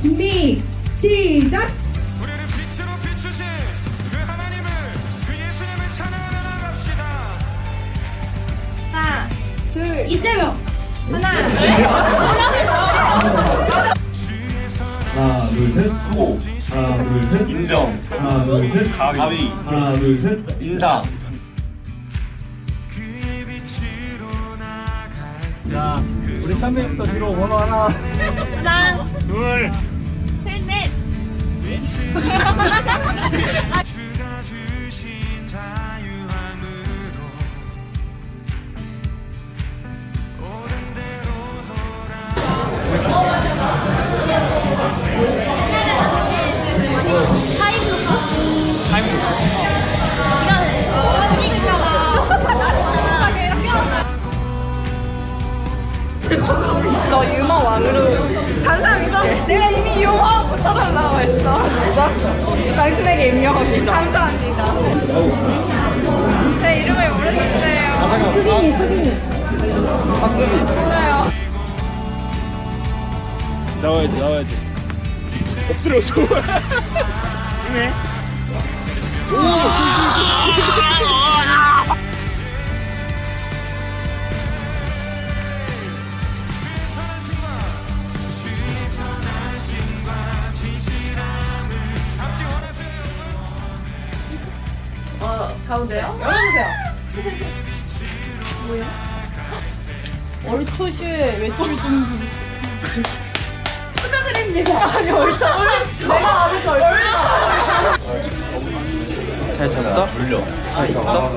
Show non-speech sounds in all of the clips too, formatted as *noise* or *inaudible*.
준비 시작. 우리를 빛으로 비추신 그 하나님을 그 예수님을 찬양하며 나갑시다. 하나, 둘, 이재명. 하나, 하나 둘셋. 고. 하나 둘셋. 인정. 하나 둘셋. 가위. 하나 둘셋. 인상 자, 우리 참배부터 뒤로 번호 하나. 하나, 둘. 너 유머 왕으로 감사합니다. 내가 이미 유머 붙여달라고 했어. 뭐? 당신에게 임명합니다. 감사합니다. 제 이름을 모르겠어요. 수빈이, 수빈이. 몰라요. 나와야지, 나와야지. 엎드려 줘. 네. 주 가운데요? 열어주세요. 뭐야? 얼토시에 외톨이 좀 축하드립니다. 아니 얼토 내가 아는 거 얼토 잘 잤어? 돌려 잘 잤어?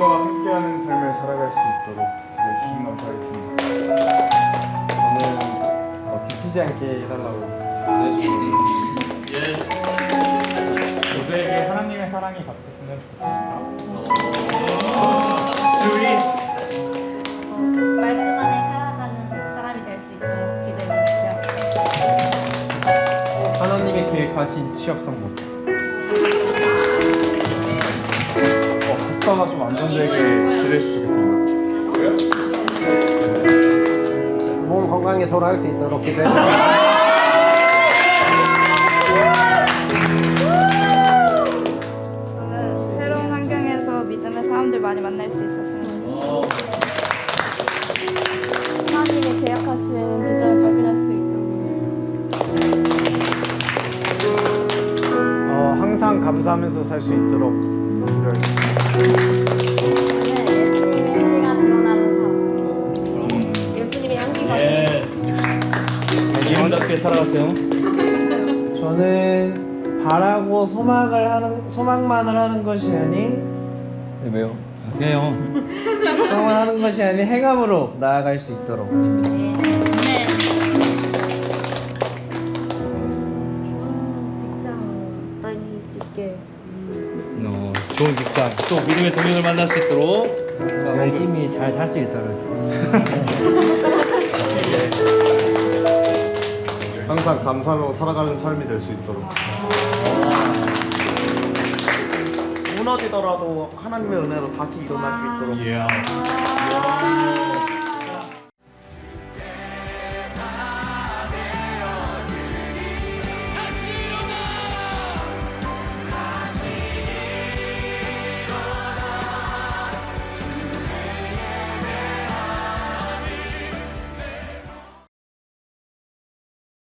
주님과 함께하는 삶을 살아갈 수 있도록 주님 감사하겠습니다. 저는 어, 지치지 않게 해달라고 보내주셨습니다. 모두에게 하나님의 사랑이 가득했으면 좋겠습니다. 어, 스윗. 어, 말씀 안에 살아가는 사람이 될 수 있도록 기도해 주십시오. 하나님의 계획하신 취업 성공. 어, 국가가 좀 안정되게 지냈으면 좋겠습니다. 몸 건강히 돌아올 수 있도록 기도해주세요. 저는 새로운 환경에서 믿음의 사람들 많이 만날 수 있었으면 좋겠어요. 하나님이 계약하신 비전을 발견할 수 있도록. 어, 항상 감사하면서 살 수 있도록. 예수님의 향기가 예스. 기름답게 살아가세요. 저는 바라고 소망을 하는 소망만을 하는 것이 아닌 네, 왜요? 그래요. 소망만 하는 것이 아닌 행함으로 나아갈 수 있도록 직 좋은 직장, 또 믿음의 동행을 만날 수 있도록. 열심히 잘 살 수 있도록. *laughs* 항상 감사하며 살아가는 삶이 될 수 있도록. 무너지더라도 하나님의 은혜로 다시 일어날 수 있도록. 예.